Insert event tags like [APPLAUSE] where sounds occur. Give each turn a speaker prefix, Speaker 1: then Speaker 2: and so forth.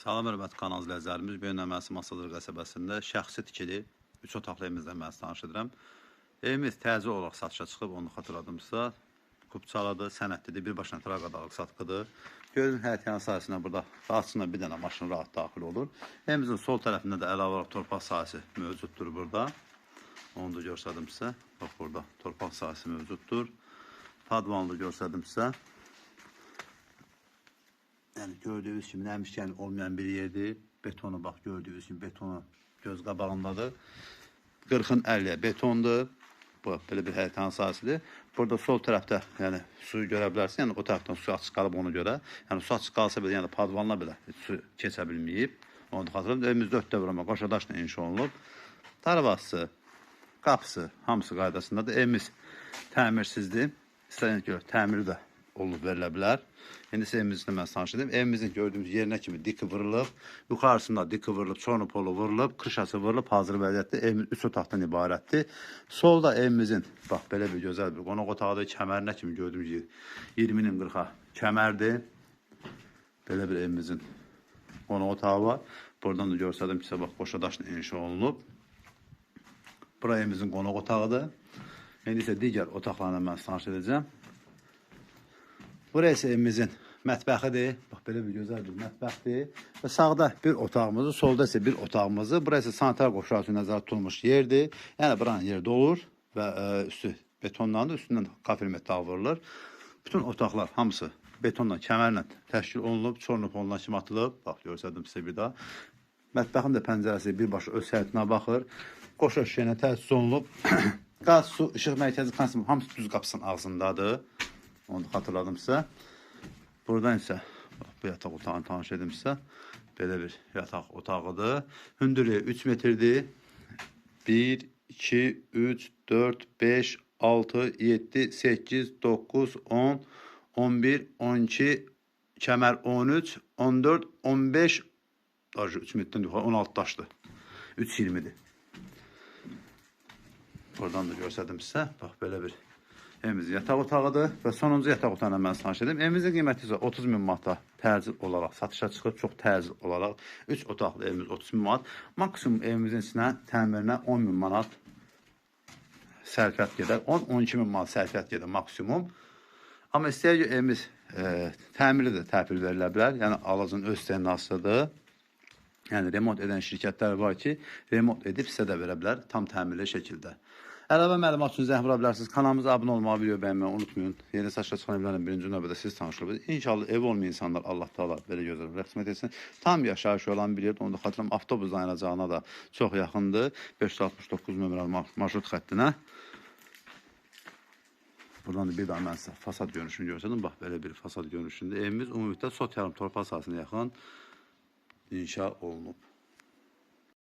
Speaker 1: Salam hörmətli kanal izləyicilərimiz, bu gün Məsim Masadır qəsəbəsində şəxsi tikili 3 otaqlı evimizdən mən tanış edirəm. Evimiz təzə olaraq satışa çıxıb, onu xatırladımsa, Kupçaladır, sənədlidir, birbaşına traqadalıq satqıdır. Gördüyünüz həyətyan sahəsində burada rahatçına bir dənə maşın rahat daxil olur. Evimizin sol tərəfində də əlavə olaraq torpaq sahəsi mövcuddur burada. Onu da göstərdim sizə. Bax burada torpaq sahəsi mövcuddur. Padvanı da göstərdim sizə. Yani gördüğünüz kimi nəmişkən olmayan bir yerdir. Betonu bax gördüğünüz kimi betonu göz qabağındadır. 40-ın 50 betondur. Bu belə bir həyətan sahəsidir. Burada sol tərəfdə yəni suyu görə bilərsən. Yəni o tərəfdən su açıq qalıb ona görə. Yəni su açıq qalsa belə yəni padvanla belə su keçə bilməyib. Onu da xatırlayın. Evimiz 4 dövrəmə qoşa daşla inşa olunub. Darvazası, qapısı hamısı qaydasındadır. Evimiz təmirsizdir. İstəyən görə təmiri də olub verilə bilər. İndi isə evimizin mən tanış edim. Evimizin gördüyümüz yerinə kimi dik vurulub, yuxarısında dik vurulub, sonra polu vurulub, kırşası vurulub, hazır vəziyyətdə evimiz 3 otaqdan ibarətdir. Solda evimizin bax belə bir gözəl bir qonaq otağı kəmərinə kimi gördüyümüz yer 20-nin 40-a kəmərdir. Belə bir evimizin qonaq otağı var. Buradan da görsədim ki, bax qoşa daşla inşa olunub. Bura evimizin qonaq otağıdır. İndi isə digər otaqlarına mən tanış edəcəm. Burası evimizin mətbəxidir. Bax belə bir gözəl bir mətbəxdir. Və sağda bir otağımızı, solda isə bir otağımızı. Burası sanitar qoşağı üçün nəzərdə tutulmuş yerdir. Yəni buranın yeri dolur və ə, üstü betonlandır, üstündən kafir metal vurulur. Bütün otaqlar hamısı betonla, kəmərlə təşkil olunub, çorunub, ondan kimi atılıb. Bax göstərdim sizə bir daha. Mətbəxin də pəncərəsi birbaşa öz həyətinə baxır. Qoşa şüşəylə təsis olunub. [CLEARS THROAT] Qaz, su, işıq mərkəzi hamısı düz qapısının ağzındadır. Onu da xatırladım sizə. Buradan isə bax, bu yataq otağını tanış edim sizə. Belə bir yataq otağıdır. Hündürlüyü 3 metrdir. 1, 2, 3, 4, 5, 6, 7, 8, 9, 10, 11, 12, kəmər 13, 14, 15, Darıcı 3 metrdən yuxarı 16 daşdır. 3.20-dir. Buradan da göstərdim sizə. Bax belə bir evimiz yataq otağıdır və sonuncu yataq otağına mən tanış edim. Evimizin qiyməti isə 30 min manata təcil olaraq satışa çıxıb, çox təcil olaraq 3 otaqlı evimiz 30 min manat. Maksimum evimizin içinə təmirinə 10 min manat sərfiyyat gedər. 10-12 min manat sərfiyyat gedər maksimum. Amma istəyək ki, evimiz e, təmiri də təhvil verilə bilər. Yəni alıcının öz istəyinasıdır. Yəni remont edən şirkətlər var ki, remont edib sizə də verə bilər tam təmirli şəkildə. Əlavə məlumat üçün vura bilərsiniz. Kanalımıza abunə olmağı, video bəyənməyi unutmayın. Yeni saçla çıxan evlərlə birinci növbədə siz tanış olun. İnşallah ev olmayan insanlar Allah Taala belə gözəl rəhmət etsin. Tam yaşayış olan bir yerdə onu da xatırlam avtobus dayanacağına da çox yaxındır. 569 nömrəli mar- marşrut xəttinə. Buradan da bir daha mən sizə fasad görünüşünü göstərdim. Bax belə bir fasad görünüşündə evimiz ümumilikdə sot yarım torpaq sahəsinə yaxın inşa olunub.